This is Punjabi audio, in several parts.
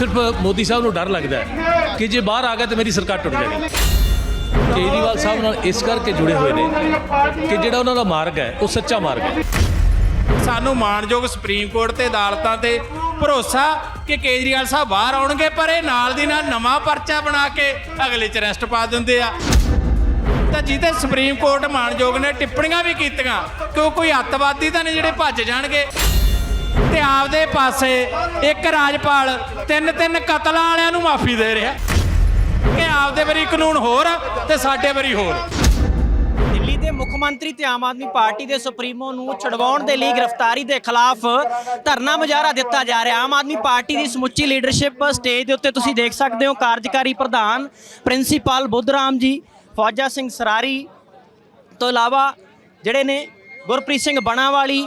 ਸਿਰਫ ਮੋਦੀ ਸਾਹਿਬ ਨੂੰ ਡਰ ਲੱਗਦਾ ਹੈ ਕਿ ਜੇ ਬਾਹਰ ਆ ਗਿਆ ਤਾਂ ਮੇਰੀ ਸਰਕਾਰ ਟੁੱਟ ਜਾਣੀ। ਕੇਜਰੀਵਾਲ ਸਾਹਿਬ ਨਾਲ ਇਸ ਕਰਕੇ ਜੁੜੇ ਹੋਏ ਨੇ ਕਿ ਜਿਹੜਾ ਉਹਨਾਂ ਦਾ ਮਾਰਗ ਹੈ, ਉਹ ਸੱਚਾ ਮਾਰਗ ਹੈ। ਸਾਨੂੰ ਮਾਣਯੋਗ ਸੁਪਰੀਮ ਕੋਰਟ ਤੇ ਅਦਾਲਤਾਂ ਤੇ ਭਰੋਸਾ ਕਿ ਕੇਜਰੀਵਾਲ ਸਾਹਿਬ ਬਾਹਰ ਆਉਣਗੇ, ਪਰ ਇਹ ਨਾਲ ਦੀ ਨਾਲ ਨਵਾਂ ਪਰਚਾ ਬਣਾ ਕੇ ਅਗਲੇ ਚ ਅਰੈਸਟ ਪਾ ਦਿੰਦੇ ਆ। ਤਾਂ ਜਿਹਦੇ ਸੁਪਰੀਮ ਕੋਰਟ ਮਾਣਯੋਗ ਨੇ ਟਿੱਪਣੀਆਂ ਵੀ ਕੀਤੀਆਂ ਕਿ ਉਹ ਕੋਈ ਅੱਤਵਾਦੀ ਤਾਂ ਨਹੀਂ ਜਿਹੜੇ ਭੱਜ ਜਾਣਗੇ? ਤੇ ਆਪਦੇ ਪਾਸੇ ਇੱਕ ਰਾਜਪਾਲ ਤਿੰਨ ਤਿੰਨ ਕਤਲਾਂ ਵਾਲਿਆਂ ਨੂੰ ਮਾਫੀ ਦੇ ਰਿਹਾ। ਕਿ ਆਪਦੇ ਵਾਰੀ ਕਾਨੂੰਨ ਹੋਰ ਤੇ ਸਾਡੇ ਵਾਰੀ ਹੋਰ। ਦਿੱਲੀ ਦੇ ਮੁੱਖ ਮੰਤਰੀ ਤੇ ਆਮ ਆਦਮੀ ਪਾਰਟੀ ਦੇ ਸੁਪਰੀਮੋ ਨੂੰ ਛਡਵਾਉਣ ਦੇ ਲਈ ਗ੍ਰਿਫਤਾਰੀ ਦੇ ਖਿਲਾਫ ਧਰਨਾ ਮੁਜ਼ਾਹਰਾ ਦਿੱਤਾ ਜਾ ਰਿਹਾ। ਆਮ ਆਦਮੀ ਪਾਰਟੀ ਦੀ ਸਮੁੱਚੀ ਲੀਡਰਸ਼ਿਪ ਸਟੇਜ ਦੇ ਉੱਤੇ ਤੁਸੀਂ ਦੇਖ ਸਕਦੇ ਹੋ ਕਾਰਜਕਾਰੀ ਪ੍ਰਧਾਨ ਪ੍ਰਿੰਸੀਪਲ ਬੁੱਧਰਾਮ ਜੀ, ਫੌਜਾ ਸਿੰਘ ਸਰਾਰੀ ਤੋਂ ਇਲਾਵਾ ਜਿਹੜੇ ਨੇ ਗੁਰਪ੍ਰੀਤ ਸਿੰਘ ਬਣਾਵਾਲੀ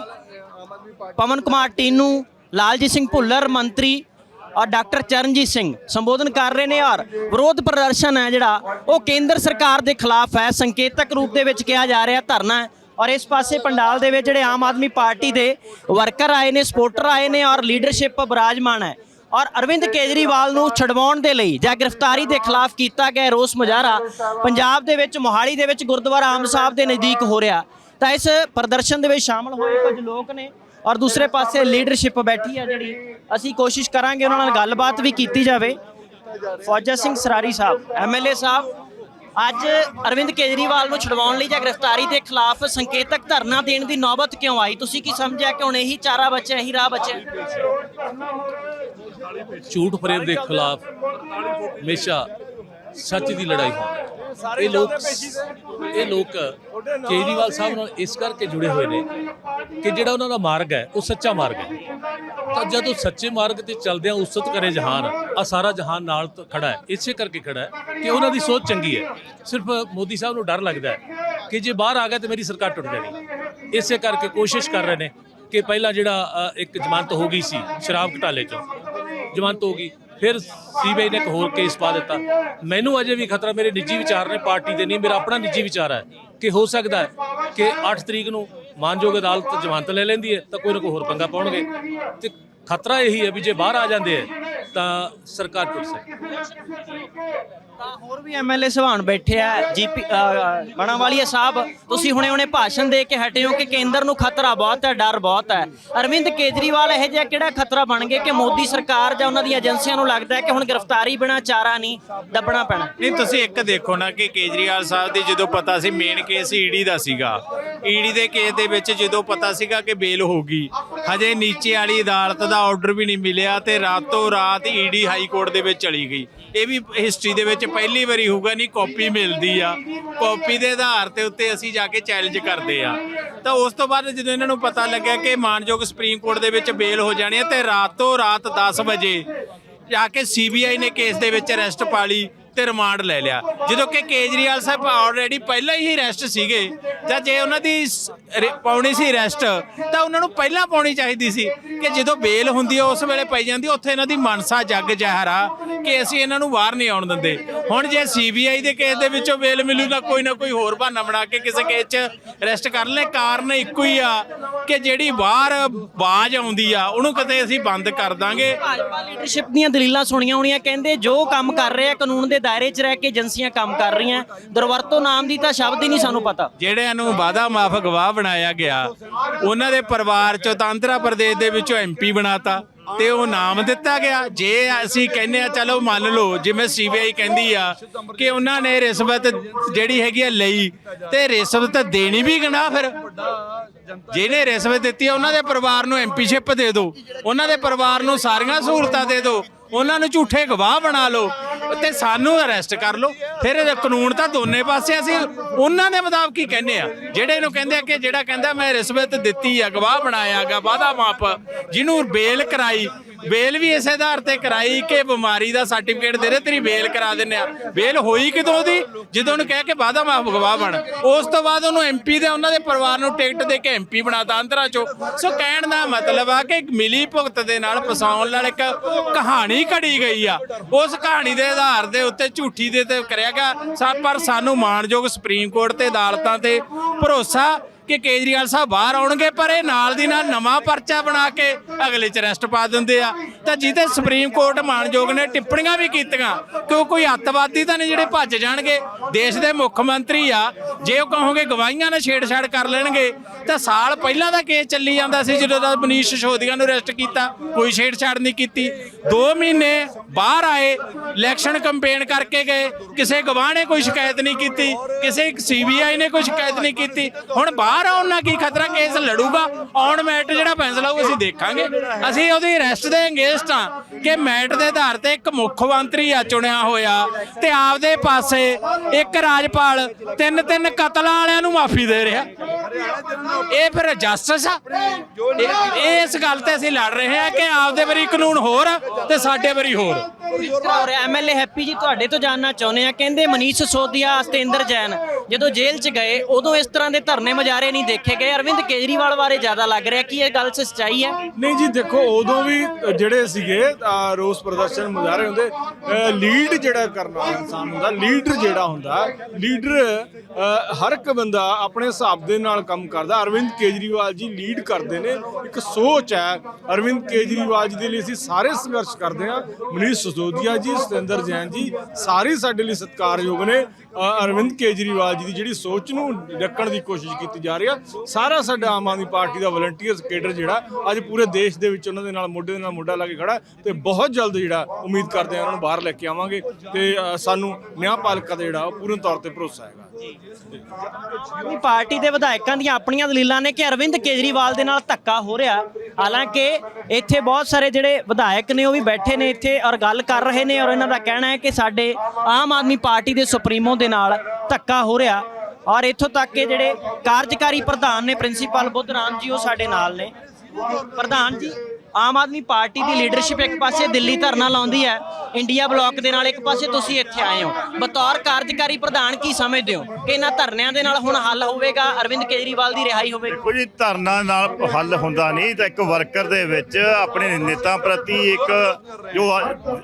ਪਵਨ ਕੁਮਾਰ ਟੀਨੂ, ਲਾਲਜੀਤ ਸਿੰਘ ਭੁੱਲਰ, ਮੰਤਰੀ ਔਰ ਡਾਕਟਰ ਚਰਨਜੀਤ ਸਿੰਘ ਸੰਬੋਧਨ ਕਰ ਰਹੇ ਨੇ ਔਰ ਵਿਰੋਧ ਪ੍ਰਦਰਸ਼ਨ ਹੈ ਜਿਹੜਾ, ਉਹ ਕੇਂਦਰ ਸਰਕਾਰ ਦੇ ਖਿਲਾਫ ਹੈ। ਸੰਕੇਤਕ ਰੂਪ ਦੇ ਵਿੱਚ ਕਿਹਾ ਜਾ ਰਿਹਾ ਧਰਨਾ ਹੈ ਔਰ ਇਸ ਪਾਸੇ ਪੰਡਾਲ ਦੇ ਵਿੱਚ ਜਿਹੜੇ ਆਮ ਆਦਮੀ ਪਾਰਟੀ ਦੇ ਵਰਕਰ ਆਏ ਨੇ, ਸਪੋਰਟਰ ਆਏ ਨੇ ਔਰ ਲੀਡਰਸ਼ਿਪ ਬਿਰਾਜਮਾਨ ਹੈ। ਔਰ ਅਰਵਿੰਦ ਕੇਜਰੀਵਾਲ ਨੂੰ ਛਡਵਾਉਣ ਦੇ ਲਈ ਜਾਂ ਗ੍ਰਿਫਤਾਰੀ ਦੇ ਖਿਲਾਫ ਕੀਤਾ ਗਿਆ ਰੋਸ ਮੁਜ਼ਾਹਰਾ, ਪੰਜਾਬ ਦੇ ਵਿੱਚ ਮੋਹਾਲੀ ਦੇ ਵਿੱਚ ਗੁਰਦੁਆਰਾ ਆਮ ਸਾਹਿਬ ਦੇ ਨਜ਼ਦੀਕ ਹੋ ਰਿਹਾ। ਤਾਂ ਇਸ ਪ੍ਰਦਰਸ਼ਨ ਦੇ ਵਿੱਚ ਸ਼ਾਮਲ ਹੋਏ ਕੁਝ ਲੋਕ ਨੇ। ਔਰ ਦੂਸਰੇ ਪਾਸੇ ਲੀਡਰਸ਼ਿਪ ਬੈਠੀ ਆ ਜਿਹੜੀ। ਅਸੀਂ ਕੋਸ਼ਿਸ਼ ਕਰਾਂਗੇ ਉਹਨਾਂ ਨਾਲ ਗੱਲਬਾਤ ਵੀ ਕੀਤੀ ਜਾਵੇ। ਫੌਜਾ ਸਿੰਘ ਸਰਾਰੀ ਸਾਹਿਬ ਐਮਐਲਏ ਸਾਹਿਬ ਅੱਜ ਅਰਵਿੰਦ ਕੇਜਰੀਵਾਲ ਨੂੰ ਛਡਵਾਉਣ ਲਈ ਜਾਂ ਗ੍ਰਿਫਤਾਰੀ ਦੇ ਖਿਲਾਫ ਸੰਕੇਤਕ ਧਰਨਾ ਦੇਣ ਦੀ ਨੌਬਤ ਕਿਉਂ ਆਈ? ਤੁਸੀਂ ਕੀ ਸਮਝਿਆ ਕਿ ਹੁਣ ਇਹੀ ਚਾਰਾ ਬਚਿਆ ਇਹੀ ਰਾਹ ਬਚਿਆ? ਝੂਠ ਫਰੇਬ ਦੇ ਖਿਲਾਫ ਹਮੇਸ਼ਾ ਸੱਚ ਦੀ ਲੜਾਈ ਹੁੰਦੀ ਹੈ ਇਹ ਲੋਕ ਇਹ ਲੋਕ ਕੇਜਰੀਵਾਲ ਸਾਹਿਬ ਨਾਲ ਇਸ ਕਰਕੇ ਜੁੜੇ ਹੋਏ ਨੇ ਕਿ ਜਿਹੜਾ ਉਹਨਾਂ ਦਾ ਮਾਰਗ ਹੈ ਉਹ ਸੱਚਾ ਮਾਰਗ ਹੈ। ਤਾਂ ਜਦੋਂ ਸੱਚੇ ਮਾਰਗ ਤੇ ਚੱਲਦਿਆਂ ਉਸਤ ਕਰੇ ਜਹਾਨ ਆ ਸਾਰਾ ਜਹਾਨ ਨਾਲ ਖੜਾ ਹੈ ਇਸੇ ਕਰਕੇ ਖੜਾ ਹੈ ਕਿ ਉਹਨਾਂ ਦੀ ਸੋਚ ਚੰਗੀ ਹੈ। ਸਿਰਫ ਮੋਦੀ ਸਾਹਿਬ ਨੂੰ ਡਰ ਲੱਗਦਾ ਹੈ ਕਿ ਜੇ ਬਾਹਰ ਆ ਗਿਆ ਤਾਂ ਮੇਰੀ ਸਰਕਾਰ ਟੁੱਟ ਜਾਣੀ। ਇਸੇ ਕਰਕੇ ਕੋਸ਼ਿਸ਼ ਕਰ ਰਹੇ ਨੇ ਕਿ ਪਹਿਲਾਂ ਜਿਹੜਾ ਇੱਕ ਜ਼ਮਾਨਤ ਹੋ ਗਈ ਸੀ ਸ਼ਰਾਬ ਘਟਾਲੇ ਚੋਂ। ਜ਼ਮਾਨਤ ਹੋ ਗਈ। ਫਿਰ ਸੀਬੀਆਈ ਨੇ ਇੱਕ ਹੋਰ ਕੇਸ ਪਾ ਦਿੱਤਾ। ਮੈਨੂੰ ਅਜੇ ਵੀ ਖਤਰਾ, ਮੇਰੇ ਨਿੱਜੀ ਵਿਚਾਰ ਨੇ, ਪਾਰਟੀ ਦੇ ਨਹੀਂ, ਮੇਰਾ ਆਪਣਾ ਨਿੱਜੀ ਵਿਚਾਰ ਹੈ ਕਿ ਹੋ ਸਕਦਾ ਹੈ ਕਿ 8 ਤਰੀਕ ਨੂੰ ਮਾਨਯੋਗ ਅਦਾਲਤ ਜ਼ਮਾਨਤ ਲੈ ਲੈਂਦੀ ਹੈ ਤਾਂ ਕੋਈ ਨਾ ਕੋਈ ਹੋਰ ਪੰਗਾ ਪਾਉਣਗੇ। ਤੇ ਖਤਰਾ ਇਹੀ ਹੈ ਵੀ ਜੇ ਬਾਹਰ ਆ ਜਾਂਦੇ ਹੈ ਤਾਂ ਸਰਕਾਰ ਟੁੱਟ ਸਕਦੀ ਤਾਂ ਹੋਰ ਵੀ ਐਮਐਲਏ ਸਵਾਨ ਬੈਠੇ ਆ ਜੀਪੀ ਬਣਾਵਾਲੀਆ ਸਾਹਿਬ ਤੁਸੀਂ ਹੁਣੇ ਹੁਣੇ ਭਾਸ਼ਣ ਦੇ ਕੇ ਹਟੇ ਹੋ ਕਿ ਕੇਂਦਰ ਨੂੰ ਖਤਰਾ ਬਹੁਤ ਹੈ ਡਰ ਬਹੁਤ ਹੈ। ਅਰਵਿੰਦ ਕੇਜਰੀਵਾਲ ਇਹ ਜਿਹਾ ਕਿਹੜਾ ਖਤਰਾ ਬਣ ਗਏ ਕਿ ਮੋਦੀ ਸਰਕਾਰ ਜਾਂ ਉਹਨਾਂ ਦੀਆਂ ਏਜੰਸੀਆਂ ਨੂੰ ਲੱਗਦਾ ਹੈ ਕਿ ਹੁਣ ਗ੍ਰਿਫਤਾਰੀ ਬਿਨਾ ਚਾਰਾ ਨਹੀਂ ਦੱਬਣਾ ਪੈਣਾ? ਨਹੀਂ ਤੁਸੀਂ ਇੱਕ ਦੇਖੋ ਨਾ ਕਿ ਕੇਜਰੀਵਾਲ ਸਾਹਿਬ ਦੀ ਜਦੋਂ ਪਤਾ ਸੀ ਮੇਨ ਕੇਸ ਈਡੀ ਦਾ ਸੀਗਾ ਈਡੀ ਦੇ ਕੇਸ ਦੇ ਵਿੱਚ ਜਦੋਂ ਪਤਾ ਸੀਗਾ ਕਿ ਬੇਲ ਹੋਊਗੀ ਹਜੇ ਨੀਚੇ ਵਾਲੀ ਅਦਾਲਤ ਦਾ ਆਰਡਰ ਵੀ ਨਹੀਂ ਮਿਲਿਆ ਤੇ ਰਾਤੋਂ ਰਾਤ ਈਡੀ ਹਾਈ ਕੋਰਟ ਦੇ ਵਿੱਚ ਚਲੀ ਗਈ। ਇਹ ਵੀ ਹਿਸਟਰੀ ਦੇ ਵਿੱਚ ਪਹਿਲੀ ਵਾਰੀ ਹੋਊਗਾ, ਨਹੀਂ ਕਾਪੀ ਮਿਲਦੀ ਆ। ਕਾਪੀ ਦੇ ਆਧਾਰ ਤੇ ਉੱਤੇ ਅਸੀਂ ਜਾ ਕੇ ਚੈਲੰਜ ਕਰਦੇ ਆ। ਤਾਂ ਉਸ ਤੋਂ ਬਾਅਦ ਜਦੋਂ ਇਹਨਾਂ ਨੂੰ ਪਤਾ ਲੱਗਿਆ ਕਿ ਮਾਨਯੋਗ ਸੁਪਰੀਮ ਕੋਰਟ ਦੇ ਵਿੱਚ ਬੇਲ ਹੋ ਜਾਣੀ ਹੈ ਤੇ ਰਾਤੋਂ ਰਾਤ 10 ਵਜੇ ਜਾ ਕੇ ਸੀਬੀਆਈ ਨੇ ਕੇਸ ਦੇ ਵਿੱਚ ਅਰੈਸਟ ਪਾ ਲਈ। ਤੇ ਰਿਮਾਂਡ ਲੈ ਲਿਆ। ਜਦੋਂ ਕਿ ਕੇਜਰੀਵਾਲ ਸਾਹਿਬ ਆਲਰੇਡੀ ਪਹਿਲਾਂ ਹੀ ਅਰੈਸਟ ਸੀਗੇ ਤਾਂ ਜੇ ਉਹਨਾਂ ਦੀ ਸ- ਰੇ- ਪਾਉਣੀ ਸੀ ਅਰੈਸਟ ਤਾਂ ਉਹਨਾਂ ਨੂੰ ਪਹਿਲਾਂ ਪਾਉਣੀ ਚਾਹੀਦੀ ਸੀ ਕਿ ਜਦੋਂ ਬੇਲ ਹੁੰਦੀ ਹੈ ਉਸ ਵੇਲੇ ਪਈ ਜਾਂਦੀ ਉੱਥੇ ਇਹਨਾਂ ਦੀ ਮਨਸਾ ਜੱਗ ਜ਼ਹਿਰ ਆ ਕਿ ਅਸੀਂ ਇਹਨਾਂ ਨੂੰ ਬਾਹਰ ਨਹੀਂ ਆਉਣ ਦਿੰਦੇ। ਹੁਣ ਜੇ ਸੀਬੀਆਈ ਦੇ ਕੇਸ ਦੇ ਵਿੱਚੋਂ ਬੇਲ ਮਿਲੂਗਾ, ਕੋਈ ਨਾ ਕੋਈ ਹੋਰ ਬਹਾਨਾ ਬਣਾ ਕੇ ਕਿਸੇ ਕੇਸ 'ਚ ਅਰੈਸਟ ਕਰ ਲੈ ਕਾਰਨ ਇੱਕੋ ਹੀ ਆ ਕਿ ਜਿਹੜੀ ਬਾਹਰ ਬਾਜ਼ ਆਉਂਦੀ ਆ, ਉਹਨੂੰ ਕਦੇ ਅਸੀਂ ਬੰਦ ਕਰ ਦਾਂਗੇ। ਭਾਜਪਾ ਲੀਡਰਸ਼ਿਪ ਦੀਆਂ ਦਲੀਲਾਂ ਸੁਣੀਆਂ ਹੋਣੀਆਂ, ਕਹਿੰਦੇ ਜੋ ਕੰਮ ਕਰ ਰਹੇ ਆ ਕਾਨੂੰਨ ਦੇ ਦਾਇਰੇ 'ਚ ਰਹਿ ਕੇ ਏਜੰਸੀਆਂ ਕੰਮ ਕਰ ਰਹੀਆਂ, ਦੁਰਵਰਤੋਂ ਨਾਮ ਦੀ ਤਾਂ ਸ਼ਬਦ ਹੀ ਨਹੀਂ ਸਾਨੂੰ ਪਤਾ। ਜਿਹੜਿਆਂ ਨੂੰ ਵਾਦਾ ਮਾਫ ਗਵਾਹ ਬਣਾਇਆ ਗਿਆ, ਉਹਨਾਂ ਦੇ ਪਰਿਵਾਰ ਚੋਂ ਤਾਂ ਆਂਧਰਾ ਪ੍ਰਦੇਸ਼ ਦੇ ਵਿੱਚੋਂ ਐਮਪੀ ਬਣਾਤਾ ਤੇ ਉਹ ਨਾਮ ਦਿੱਤਾ ਗਿਆ। ਜੇ ਅਸੀਂ ਕਹਿੰਦੇ ਆ ਚਲੋ ਮੰਨ ਲਓ, ਜਿਵੇਂ ਸੀਬੀਆਈ ਕਹਿੰਦੀ ਆ ਕਿ ਉਹਨਾਂ ਨੇ ਰਿਸ਼ਵਤ ਜਿਹੜੀ ਹੈਗੀ ਆ ਲਈ ਤੇ ਰਿਸ਼ਵਤ ਦੇਣੀ ਵੀ ਗਨਾਹ ਫਿਰ। ਜਿਹਨੇ ਰਿਸ਼ਵਤ ਦਿੱਤੀ ਆ, ਉਹਨਾਂ ਦੇ ਪਰਿਵਾਰ ਨੂੰ ਐਮਪੀਸ਼ਿਪ ਦੇ ਦਿਓ, ਉਹਨਾਂ ਦੇ ਪਰਿਵਾਰ ਨੂੰ ਸਾਰੀਆਂ ਸਹੂਲਤਾਂ ਦੇ ਦਿਓ, ਉਹਨਾਂ ਨੂੰ ਝੂਠੇ ਗਵਾਹ ਬਣਾ ਲਓ। ਤੇ ਸਾਨੂੰ ਅਰੈਸਟ ਕਰ ਲਓ। ਫਿਰ ਇਹ ਕਾਨੂੰਨ ਤਾਂ ਦੋਨੇ ਪਾਸੇ ਅਸੀਂ ਉਹਨਾਂ ਦੇ ਮੁਤਾਬਕ ਹੀ ਕਹਿੰਦੇ ਆ। ਜਿਹੜੇ ਨੂੰ ਕਹਿੰਦੇ ਆ ਕਿ ਜਿਹੜਾ ਕਹਿੰਦਾ ਮੈਂ ਰਿਸ਼ਵਤ ਦਿੱਤੀ ਆ, ਗਵਾਹ ਬਣਾਇਆਗਾ ਵਾਦਾ ਮਾਪ ਜਿਹਨੂੰ ਬੇਲ ਕਰਾਈ ਬੇਲ ਵੀ ਇਸੇ ਆਧਾਰ ਤੇ ਕਰਾਈ ਕਿ ਬਿਮਾਰੀ ਦਾ ਸਰਟੀਫਿਕੇਟ ਦੇ ਦੇ, ਤੇਰੀ ਬੇਲ ਕਰਾ ਦਿੰਨੇ ਆ। ਬੇਲ ਹੋਈ ਕਿਦੋਂ ਦੀ? ਜਦੋਂ ਉਹਨੂੰ ਕਹਿ ਕੇ ਵਾਦਾ ਮਾਫ ਗਵਾਹ ਬਣ। ਉਸ ਤੋਂ ਬਾਅਦ ਉਹਨੂੰ ਐਮਪੀ ਦੇ, ਉਹਨਾਂ ਦੇ ਪਰਿਵਾਰ ਨੂੰ ਟਿਕਟ ਦੇ ਕੇ ਐਮਪੀ ਬਣਾਤਾ ਅੰਦਰਾਂ ਚੋਂ। ਸੋ ਕਹਿਣ ਦਾ ਮਤਲਬ ਆ ਕਿ ਇੱਕ ਮਿਲੀ ਭੁਗਤ ਦੇ ਨਾਲ ਫਸਾਉਣ ਨਾਲ ਇੱਕ ਕਹਾਣੀ ਘੜੀ ਗਈ ਆ। ਉਸ ਕਹਾਣੀ ਦੇ ਆਧਾਰ ਦੇ ਉੱਤੇ ਝੂਠੀ ਦੇ ਤੇ ਕਰਿਆ ਗਿਆ। ਪਰ ਸਾਨੂੰ ਮਾਣਯੋਗ ਸੁਪਰੀਮ ਕੋਰਟ ਤੇ ਅਦਾਲਤਾਂ ਤੇ ਭਰੋਸਾ ਕਿ ਕੇਜਰੀਵਾਲ ਸਾਹਿਬ ਬਾਹਰ ਆਉਣਗੇ, ਪਰ ਇਹ ਨਾਲ ਦੀ ਨਾਲ ਨਵਾਂ ਪਰਚਾ ਬਣਾ ਕੇ ਅਗਲੇ ਚ ਅਰੈਸਟ ਪਾ ਦਿੰਦੇ ਆ। ਤਾਂ ਜਿਹਦੇ ਸੁਪਰੀਮ ਕੋਰਟ ਮਾਨਯੋਗ ਨੇ ਟਿੱਪਣੀਆਂ ਵੀ ਕੀਤੀਆਂ, ਕਿ ਉਹ ਕੋਈ ਅੱਤਵਾਦੀ ਤਾਂ ਨਹੀਂ ਜਿਹੜੇ ਭੱਜ ਜਾਣਗੇ। ਦੇਸ਼ ਦੇ ਮੁੱਖ ਮੰਤਰੀ ਆ, ਜੇ ਉਹ ਕਹੋਗੇ ਗਵਾਹੀਆਂ ਨਾਲ ਛੇੜਛਾੜ ਕਰ ਲੈਣਗੇ, ਤਾਂ ਸਾਲ ਪਹਿਲਾਂ ਦਾ ਕੇਸ ਚੱਲੀ ਜਾਂਦਾ ਸੀ ਜਦੋਂ ਦਾ ਮਨੀਸ਼ ਸਿਸੋਦੀਆ ਨੂੰ ਅਰੈਸਟ ਕੀਤਾ, ਕੋਈ ਛੇੜਛਾੜ ਨਹੀਂ ਕੀਤੀ। 2 ਮਹੀਨੇ ਬਾਹਰ ਆਏ ਇਲੈਕਸ਼ਨ ਕੰਪੇਨ ਕਰਕੇ ਗਏ, ਕਿਸੇ ਗਵਾਹ ਨੇ ਕੋਈ ਸ਼ਿਕਾਇਤ ਨਹੀਂ ਕੀਤੀ, ਕਿਸੇ ਸੀਬੀਆਈ ਨੇ ਕੋਈ ਸ਼ਿਕਾਇਤ ਨਹੀਂ ਕੀਤੀ। ਹੁਣ ਬਾਹਰ ਆਉਣ ਨਾਲ ਕੀ ਖਤਰਾ? ਕੇਸ ਲੜੂਗਾ। ਔਨ ਮੈਟ ਜਿਹੜਾ ਫੈਸਲਾ ਉਹ ਅਸੀਂ ਦੇਖਾਂਗੇ। ਅਸੀਂ ਉਹਦੀ ਅਰੈਸਟ ਦੇ ਅੰਗੇਸਟ ਆ ਕਿ ਮੈਟ ਦੇ ਆਧਾਰ ਤੇ ਇੱਕ ਮੁੱਖ ਮੰਤਰੀ ਆ, ਚੁਣਿਆ ਹੋਇਆ। ਤੇ ਆਪਦੇ ਪਾਸੇ ਇੱਕ ਰਾਜਪਾਲ, ਤਿੰਨ ਤਿੰਨ ਕਤਲਾਂ ਵਾਲਿਆਂ ਨੂੰ ਮਾਫੀ ਦੇ ਰਿਹਾ। ਇਹ ਫਿਰ ਜਸਟਿਸ ਆ। ਇਹ- ਇਸ ਗੱਲ ਤੇ ਅਸੀਂ ਲੜ ਰਹੇ ਹਾਂ ਕਿ ਆਪਦੇ ਵਾਰੀ ਕਾਨੂੰਨ ਹੋਰ ਤੇ ਸਾਡੇ ਵਾਰੀ ਹੋਰ। ਇਸ ਤਰ੍ਹਾਂ ਹੋ ਐਮਐਲਏ ਹੈਪੀ ਜੀ, ਤੁਹਾਡੇ ਤੋਂ ਜਾਨਣਾ ਚਾਹੁੰਦੇ ਆ ਕਹਿੰਦੇ ਮਨੀਸ਼ ਸੋਦੀਆ ਸਤੇਂਦਰ ਜੈਨ, ਜਦੋਂ ਜੇਲ੍ਹ 'ਚ ਗਏ, ਉਦੋਂ ਇਸ ਤਰ੍ਹਾਂ ਦੇ ਧਰਨੇ ਮਜ਼ਾਰੇ ਮੁਜ਼ਾਹਰੇ ਨਹੀਂ ਦੇਖੇ ਗਏ। ਅਰਵਿੰਦ ਕੇਜਰੀਵਾਲ ਬਾਰੇ ਜ਼ਿਆਦਾ ਲੱਗ ਰਿਹਾ। ਕਿ ਇਹ ਗੱਲ ਸੱਚਾਈ ਹੈ? ਨਹੀਂ ਜੀ, ਦੇਖੋ, ਉਦੋਂ ਵੀ ਜਿਹੜੇ ਸੀਗੇ ਅਹ ਰੋਸ ਪ੍ਰਦਰਸ਼ਨ ਮੁਜ਼ਾਹਰੇ ਹੁੰਦੇ ਲੀਡ ਜਿਹੜਾ ਕਰਨਾ ਇਨਸਾਨ ਹੁੰਦਾ, ਲੀਡਰ ਜਿਹੜਾ ਹੁੰਦਾ, ਲੀਡਰ ਹਰ ਇੱਕ ਬੰਦਾ ਆਪਣੇ ਹਿਸਾਬ ਦੇ ਨਾਲ ਕੰਮ ਕਰਦਾ। ਅਰਵਿੰਦ ਕੇਜਰੀਵਾਲ ਜੀ ਲੀਡ ਕਰਦੇ ਨੇ। ਇੱਕ ਸੋਚ ਹੈ। ਅਰਵਿੰਦ ਕੇਜਰੀਵਾਲ ਜੀ ਦੇ ਲਈ ਅਸੀਂ ਸਾਰੇ ਸੰਘਰਸ਼ ਕਰਦੇ ਹਾਂ। ਮਨੀਸ਼ ਸਸੋਦੀਆ ਜੀ, ਸਤਿੰਦਰ ਜੈਨ ਜੀ, ਸਾਰੇ ਸਾਡੇ ਲਈ ਸਤਿਕਾਰਯੋਗ ਨੇ। ਅਰਵਿੰਦ ਕੇਜਰੀਵਾਲ ਜੀ ਦੀ ਜਿਹੜੀ ਸੋਚ ਨੂੰ ਡੱਕਣ ਦੀ ਕੋਸ਼ਿਸ਼ ਕੀਤੀ ਜਾ ਰਹੀ ਆ। ਸਾਰਾ ਸਾਡਾ ਆਮ ਆਦਮੀ ਪਾਰਟੀ ਦਾ ਵਲੰਟੀਅਰਸ ਕੇਡਰ ਜਿਹੜਾ, ਅੱਜ ਪੂਰੇ ਦੇਸ਼ ਦੇ ਵਿੱਚ ਉਹਨਾਂ ਦੇ ਨਾਲ, ਮੋਢੇ ਦੇ ਨਾਲ ਮੋਢਾ ਲਾ ਕੇ ਖੜਾ ਹੈ ਤੇ ਬਹੁਤ ਜਲਦ ਜਿਹੜਾ ਉਮੀਦ ਕਰਦੇ ਆ ਉਹਨਾਂ ਨੂੰ ਬਾਹਰ ਲੈ ਕੇ ਆਵਾਂਗੇ ਤੇ ਸਾਨੂੰ ਨਿਆਂ ਪਾਲਿਕਾ ਦਾ ਜਿਹੜਾ ਉਹ ਪੂਰਨ ਤੌਰ ਤੇ ਭਰੋਸਾ ਹੈਗਾ। ਆਦਮੀ ਪਾਰਟੀ ਦੇ ਵਿਧਾਇਕਾਂ ਦੀਆਂ ਆਪਣੀਆਂ ਦਲੀਲਾਂ ਨੇ ਕਿ ਅਰਵਿੰਦ ਕੇਜਰੀਵਾਲ ਦੇ ਨਾਲ ਧੱਕਾ ਹੋ ਰਿਹਾ। ਹਾਲਾਂਕਿ ਇੱਥੇ ਬਹੁਤ ਸਾਰੇ ਜਿਹੜੇ ਵਿਧਾਇਕ ਨੇ, ਉਹ ਵੀ ਬੈਠੇ ਨੇ ਇੱਥੇ ਔਰ ਗੱਲ ਕਰ ਰਹੇ ਨੇ ਔਰ ਇਹਨਾਂ ਦਾ ਕਹਿਣਾ ਹੈ ਕਿ ਸਾਡੇ ਆਮ ਆਦਮੀ ਪਾਰਟੀ ਦੇ ਸੁਪਰੀਮੋ ਦੇ ਨਾਲ ਧੱਕਾ ਹੋ ਰਿਹਾ। ਔਰ ਇੱਥੋਂ ਤੱਕ ਕਿ ਜਿਹੜੇ ਕਾਰਜਕਾਰੀ ਪ੍ਰਧਾਨ ਨੇ, ਪ੍ਰਿੰਸੀਪਲ ਬੁੱਧ ਰਾਮ ਜੀ, ਉਹ ਸਾਡੇ ਨਾਲ ਨੇ। ਪ੍ਰਧਾਨ ਜੀ, ਆਮ ਆਦਮੀ ਪਾਰਟੀ ਦੀ ਲੀਡਰਸ਼ਿਪ ਇੱਕ ਪਾਸੇ ਦਿੱਲੀ ਧਰਨਾ ਲਾਉਂਦੀ ਹੈ ਇੰਡੀਆ ਬਲਾਕ ਦੇ ਨਾਲ ਇੱਕ ਪਾਸੇ ਤੁਸੀਂ ਇੱਥੇ ਆਏ ਹੋ। ਬਤੌਰ ਕਾਰਜਕਾਰੀ ਪ੍ਰਧਾਨ ਕੀ ਸਮਝਦੇ ਹੋ? ਕਿ ਇਹਨਾਂ ਧਰਨਿਆਂ ਦੇ ਨਾਲ ਹੁਣ ਹੱਲ ਹੋਵੇਗਾ? ਅਰਵਿੰਦ ਕੇਜਰੀਵਾਲ ਦੀ ਰਿਹਾਈ ਹੋਵੇਗੀ। ਦੇਖੋ ਜੀ, ਧਰਨਾ ਨਾਲ ਹੱਲ ਹੁੰਦਾ ਨਹੀਂ ਤਾਂ ਇੱਕ ਵਰਕਰ ਦੇ ਵਿੱਚ ਆਪਣੇ ਨੇਤਾ ਪ੍ਰਤੀ ਇੱਕ ਜੋ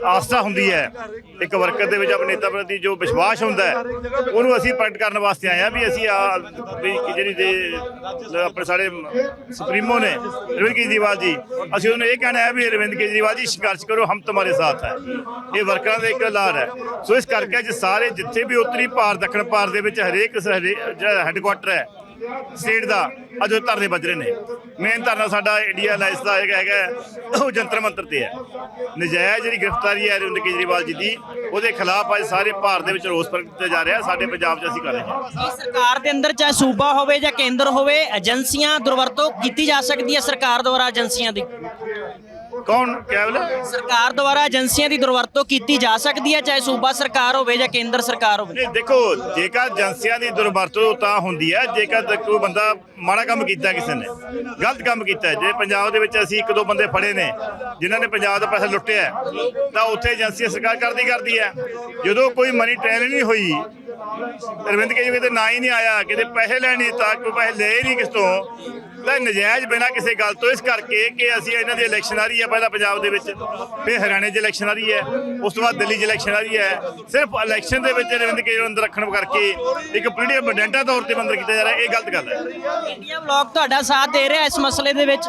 ਆਸਥਾ ਹੁੰਦੀ ਹੈ, ਇੱਕ ਵਰਕਰ ਦੇ ਵਿੱਚ ਆਪਣੇ ਨੇਤਾ ਪ੍ਰਤੀ ਜੋ ਵਿਸ਼ਵਾਸ ਹੁੰਦਾ ਹੈ, ਉਹਨੂੰ ਅਸੀਂ ਪ੍ਰਗਟ ਕਰਨ ਵਾਸਤੇ ਆਏ ਆ ਵੀ ਅਸੀਂ ਆ ਵੀ ਜਿਹੜੀ ਦੇ ਆਪਣੇ ਸਾਡੇ ਸੁਪਰੀਮੋ ਨੇ, ਅਰਵਿੰਦ ਕੇਜਰੀਵਾਲ ਜੀ, ਅਸੀਂ ਉਹਨੂੰ ਇਹ ਕਹਿਣਾ ਹੈ ਵੀ ਅਰਵਿੰਦ ਕੇਜਰੀਵਾਲ ਜੀ, ਸੰਘਰਸ਼ ਕਰੋ, ਹਮ ਤੁਹਾਡੇ ਸਾਥ ਹੈ। ਇਹ ਵਰਕਰਾਂ ਦਾ ਇੱਕ ਲਾਰ ਹੈ। ਸੋ ਇਸ ਕਰਕੇ ਅੱਜ ਸਾਰੇ ਜਿੱਥੇ ਵੀ ਉੱਤਰੀ ਭਾਰਤ ਦੱਖਣ ਭਾਰਤ ਦੇ ਵਿੱਚ ਹਰੇਕ ਹਰੇ- ਜਿਹੜਾ ਹੈੱਡਕੁਆਟਰ ਹੈ ਸਟੇਟ ਦਾ ਅੱਜ ਉਹ ਧਰਨੇ ਵੱਜ ਰਹੇ ਨੇ। ਮੇਨ ਧਰਨਾ ਸਾਡਾ ਇੰਡੀਆ ਲਾਈਸ ਦਾ ਹੈਗਾ ਹੈਗਾ ਉਹ ਜੰਤਰ ਮੰਤਰ ਤੇ ਹੈ। ਨਜਾਇਜ਼ ਜਿਹੜੀ ਗ੍ਰਿਫਤਾਰੀ ਹੈ ਅਰਵਿੰਦ ਕੇਜਰੀਵਾਲ ਜੀ ਦੀ, ਉਹਦੇ ਖਿਲਾਫ ਅੱਜ ਸਾਰੇ ਭਾਰਤ ਦੇ ਵਿੱਚ ਰੋਸ ਪ੍ਰਗਟ ਕੀਤਾ ਜਾ ਰਿਹਾ। ਸਾਡੇ ਪੰਜਾਬ 'ਚ ਅਸੀਂ ਕਰ ਰਹੇ ਹਾਂ। ਸਰਕਾਰ ਦੇ ਅੰਦਰ ਚਾਹੇ ਸੂਬਾ ਹੋਵੇ ਜਾਂ ਕੇਂਦਰ ਹੋਵੇ, ਏਜੰਸੀਆਂ ਦੁਰਵਰਤੋਂ ਕੀਤੀ ਜਾ ਸਕਦੀ ਹੈ ਸਰਕਾਰ ਦੁਆਰਾ ਏਜੰਸੀਆਂ ਦੀ? ਕੌਣ? ਕੈਵਲ? ਸਰਕਾਰ ਦੁਆਰਾ ਏਜੰਸੀਆਂ ਦੀ ਦੁਰਵਰਤੋਂ ਕੀਤੀ ਜਾ ਸਕਦੀ ਹੈ ਚਾਹੇ ਸੂਬਾ ਸਰਕਾਰ ਹੋਵੇ ਜਾਂ ਕੇਂਦਰ ਸਰਕਾਰ ਹੋਵੇ? ਨਹੀਂ ਦੇਖੋ ਜੇਕਰ ਏਜੰਸੀਆਂ ਦੀ ਦੁਰਵਰਤੋਂ ਤਾਂ ਹੁੰਦੀ ਹੈ ਜੇਕਰ ਕੋਈ ਬੰਦਾ ਮਾੜਾ ਕੰਮ ਕੀਤਾ ਕਿਸੇ ਨੇ ਗਲਤ ਕੰਮ ਕੀਤਾ। ਜੇ ਪੰਜਾਬ ਦੇ ਵਿੱਚ ਅਸੀਂ ਇੱਕ ਦੋ ਬੰਦੇ ਫੜੇ ਨੇ ਜਿਨ੍ਹਾਂ ਨੇ ਪੰਜਾਬ ਦਾ ਪੈਸਾ ਲੁੱਟਿਆ ਤਾਂ ਉੱਥੇ ਏਜੰਸੀ ਸਰਕਾਰ ਕਰਦੀ ਕਰਦੀ ਹੈ। ਜਦੋਂ ਕੋਈ ਮਨੀ ਟ੍ਰਾਇਲ ਨਹੀਂ ਹੋਈ ਅਰਵਿੰਦ ਕੇਜਰੀਵਾਲ ਤੇ ਨਾਂ ਹੀ ਨਹੀਂ ਆਇਆ ਕਿਤੇ ਪੈਸੇ ਲੈਣੇ ਤਾਂ ਕੋਈ ਪੈਸੇ ਲਏ ਨਹੀਂ ਕਿਸ ਤੋਂ ਤਾਂ ਨਜਾਇਜ਼ ਬਿਨਾਂ ਕਿਸੇ ਗੱਲ ਤੋਂ, ਇਸ ਕਰਕੇ ਕਿ ਅਸੀਂ ਇਹਨਾਂ ਦੀ ਇਲੈਕਸ਼ਨ ਆ ਰਹੀ ਹੈ ਪਹਿਲਾਂ ਪੰਜਾਬ ਦੇ ਵਿੱਚ, ਫਿਰ ਹਰਿਆਣੇ 'ਚ ਇਲੈਕਸ਼ਨ ਆ ਰਹੀ ਹੈ, ਉਸ ਤੋਂ ਬਾਅਦ ਦਿੱਲੀ 'ਚ ਇਲੈਕਸ਼ਨ ਆ ਰਹੀ ਹੈ। ਸਿਰਫ ਇਲੈਕਸ਼ਨ ਦੇ ਵਿੱਚ ਅਰਵਿੰਦ ਕੇਜਰੀਵਾਲ ਅੰਦਰ ਰੱਖਣ ਕਰਕੇ ਇੱਕ ਪੀੜ੍ਹੀ ਬੰਡੈਂਟਾ ਤੌਰ ਤੇ ਬੰਦਰ ਕੀਤਾ ਜਾ ਰਿਹਾ, ਇਹ ਗਲਤ ਗੱਲ ਹੈ। ਇੰਡੀਆ ਬਲਾਕ ਤੁਹਾਡਾ ਸਾਥ ਦੇ ਰਿਹਾ ਇਸ ਮਸਲੇ ਦੇ ਵਿੱਚ?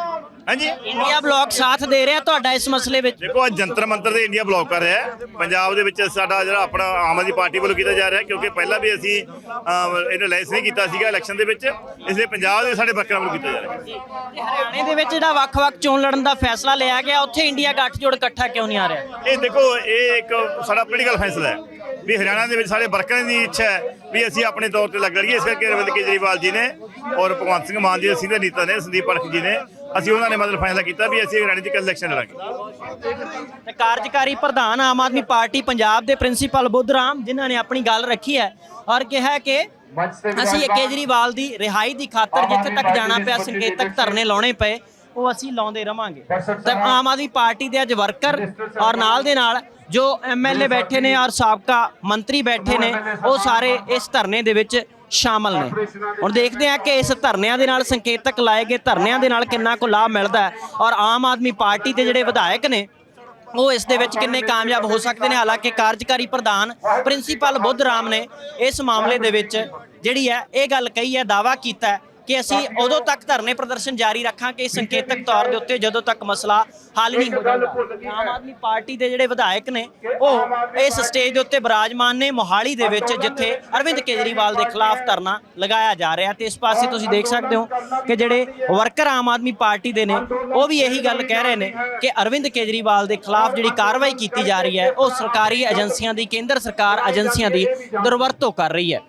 ਹਾਂਜੀ? ਇੰਡੀਆ ਬਲਾਕ ਸਾਥ ਦੇ ਰਿਹਾ ਤੁਹਾਡਾ ਇਸ ਮਸਲੇ ਵਿੱਚ? ਦੇਖੋ ਅੱਜ ਜੰਤਰ ਮੰਤਰ ਦੇ ਇੰਡੀਆ ਬਲੌਕ ਕਰ ਰਿਹਾ ਹੈ। ਪੰਜਾਬ ਦੇ ਵਿੱਚ ਸਾਡਾ ਜਿਹੜਾ ਆਪਣਾ ਆਮ ਆਦਮੀ ਪਾਰਟੀ ਵੱਲੋਂ ਕੀਤਾ ਜਾ ਰਿਹਾ ਕਿਉਂਕਿ ਪਹਿਲਾਂ ਵੀ ਅਸੀਂ ਇਹਨੇ ਲਾਇਸੈਂਸ ਨਹੀਂ ਕੀਤਾ ਸੀਗਾ ਇਲੈਕਸ਼ਨ ਦੇ ਵਿੱਚ ਇਸ ਲਈ ਪੰਜਾਬ ਦੇ ਸਾਡੇ ਵਰਕਰਾਂ ਵੱਲੋਂ ਕੀਤਾ ਜਾ ਰਿਹਾ ਤੇ ਹਰਿਆਣੇ ਦੇ ਵਿੱਚ ਜਿਹੜਾ ਵੱਖ-ਵੱਖ ਚੋਣ ਲੜਨ ਦਾ ਫੈਸਲਾ ਲਿਆ ਗਿਆ ਉੱਥੇ ਇੰਡੀਆ ਗੱਠਜੋੜ ਇਕੱਠਾ ਕਿਉਂ ਨਹੀਂ ਆ ਰਿਹਾ? ਇਹ ਦੇਖੋ ਇਹ ਇੱਕ ਸਾਡਾ ਪੋਲੀਟੀਕਲ ਫੈਸਲਾ ਹੈ ਵੀ ਹਰਿਆਣਾ ਦੇ ਵਿੱਚ ਸਾਡੇ ਵਰਕਰਾਂ ਦੀ ਇੱਛਾ ਹੈ ਵੀ ਅਸੀਂ ਆਪਣੇ ਤੌਰ ਤੇ ਲੱਗ ਲਈਏ ਇਸ ਕਰਕੇ ਅਰਵਿੰਦ ਕੇਜਰੀਵਾਲ ਜੀ ਨੇ ਔਰ ਭਗਵੰਤ ਸਿੰਘ ਮਾਨ ਜੀ ਦੇ ਸੀਨੀਅਰ ਨੇਤਾ ਨੇ ਸੰਦੀਪ ਪਰਖ ਜੀ ਨੇ ਅਸੀਂ ਉਹਨਾਂ ਨੇ ਮਤਲਬ ਫੈਸਲਾ ਕੀਤਾ ਵੀ ਅਸੀਂ ਹਰਿਆਣੇ ਇਲੈਕਸ਼ਨ ਲੜਾਂਗੇ। ਤੇ ਕਾਰਜਕਾਰੀ ਪ੍ਰਧਾਨ ਆਮ ਆਦਮੀ ਪਾਰਟੀ ਪੰਜਾਬ ਦੇ ਪ੍ਰਿੰਸੀਪਲ ਬੁੱਧਰਾਮ, ਜਿਨ੍ਹਾਂ ਨੇ ਆਪਣੀ ਗੱਲ ਰੱਖੀ ਹੈ ਔਰ ਕਿਹਾ ਕਿ ਅਸੀਂ ਕੇਜਰੀਵਾਲ ਦੀ ਰਿਹਾਈ ਦੀ ਖਾਤਰ ਜਿੱਥੇ ਤੱਕ ਜਾਣਾ ਪਿਆ ਸੰਕੇਤਕ ਧਰਨੇ ਲਾਉਣੇ ਪਏ, ਉਹ ਅਸੀਂ ਲਾਉਂਦੇ ਰਵਾਂਗੇ। ਤਾਂ ਆਮ ਆਦਮੀ ਪਾਰਟੀ ਦੇ ਅੱਜ ਵਰਕਰ ਔਰ ਨਾਲ ਦੇ ਨਾਲ ਜੋ ਐਮਐਲਏ ਬੈਠੇ ਨੇ ਔਰ ਸਾਬਕਾ ਮੰਤਰੀ ਬੈਠੇ ਨੇ, ਉਹ ਸਾਰੇ ਇਸ ਧਰਨੇ ਦੇ ਵਿੱਚ ਸ਼ਾਮਲ ਨੇ। ਹੁਣ ਦੇਖਦੇ ਹਾਂ ਕਿ ਇਸ ਧਰਨਿਆਂ ਦੇ ਨਾਲ ਸੰਕੇਤਕ ਲਾਏ ਗਏ ਧਰਨਿਆਂ ਦੇ ਨਾਲ ਕਿੰਨਾ ਕੁ ਲਾਭ ਮਿਲਦਾ ਹੈ ਔਰ ਆਮ ਆਦਮੀ ਪਾਰਟੀ ਦੇ ਜਿਹੜੇ ਵਿਧਾਇਕ ਨੇ, ਉਹ ਇਸ ਦੇ ਵਿੱਚ ਕਿੰਨੇ ਕਾਮਯਾਬ ਹੋ ਸਕਦੇ ਨੇ? ਹਾਲਾਂਕਿ ਕਾਰਜਕਾਰੀ ਪ੍ਰਧਾਨ ਪ੍ਰਿੰਸੀਪਲ ਬੁੱਧ ਰਾਮ ਨੇ ਇਸ ਮਾਮਲੇ ਦੇ ਵਿੱਚ ਜਿਹੜੀ ਹੈ, ਇਹ ਗੱਲ ਕਹੀ ਹੈ ਦਾਵਾ ਕੀਤਾ ਕਿ ਅਸੀਂ ਉਦੋਂ ਤੱਕ ਧਰਨੇ ਪ੍ਰਦਰਸ਼ਨ ਜਾਰੀ ਰੱਖਾਂਗੇ ਸੰਕੇਤਕ ਤੌਰ ਦੇ ਉੱਤੇ ਜਦੋਂ ਤੱਕ ਮਸਲਾ ਹੱਲ ਨਹੀਂ ਹੋ ਜਾਂਦਾ। ਆਮ ਆਦਮੀ ਪਾਰਟੀ ਦੇ ਜਿਹੜੇ ਵਿਧਾਇਕ ਨੇ ਉਹ ਇਸ ਸਟੇਜ ਦੇ ਉੱਤੇ ਬਿਰਾਜਮਾਨ ਨੇ ਮੋਹਾਲੀ ਦੇ ਵਿੱਚ ਜਿੱਥੇ ਅਰਵਿੰਦ ਕੇਜਰੀਵਾਲ ਦੇ ਖਿਲਾਫ ਧਰਨਾ ਲਗਾਇਆ ਜਾ ਰਿਹਾ ਤੇ ਇਸ ਪਾਸੇ ਤੁਸੀਂ ਦੇਖ ਸਕਦੇ ਹੋ ਕਿ ਜਿਹੜੇ ਵਰਕਰ ਆਮ ਆਦਮੀ ਪਾਰਟੀ ਦੇ ਨੇ ਉਹ ਵੀ ਇਹੀ ਗੱਲ ਕਹਿ ਰਹੇ ਨੇ ਕਿ ਅਰਵਿੰਦ ਕੇਜਰੀਵਾਲ ਦੇ ਖਿਲਾਫ ਜਿਹੜੀ ਕਾਰਵਾਈ ਕੀਤੀ ਜਾ ਰਹੀ ਹੈ ਉਹ ਸਰਕਾਰੀ ਏਜੰਸੀਆਂ ਦੀ ਕੇਂਦਰ ਸਰਕਾਰ ਏਜੰਸੀਆਂ ਦੀ ਦੁਰਵਰਤੋਂ ਕਰ ਰਹੀ ਹੈ।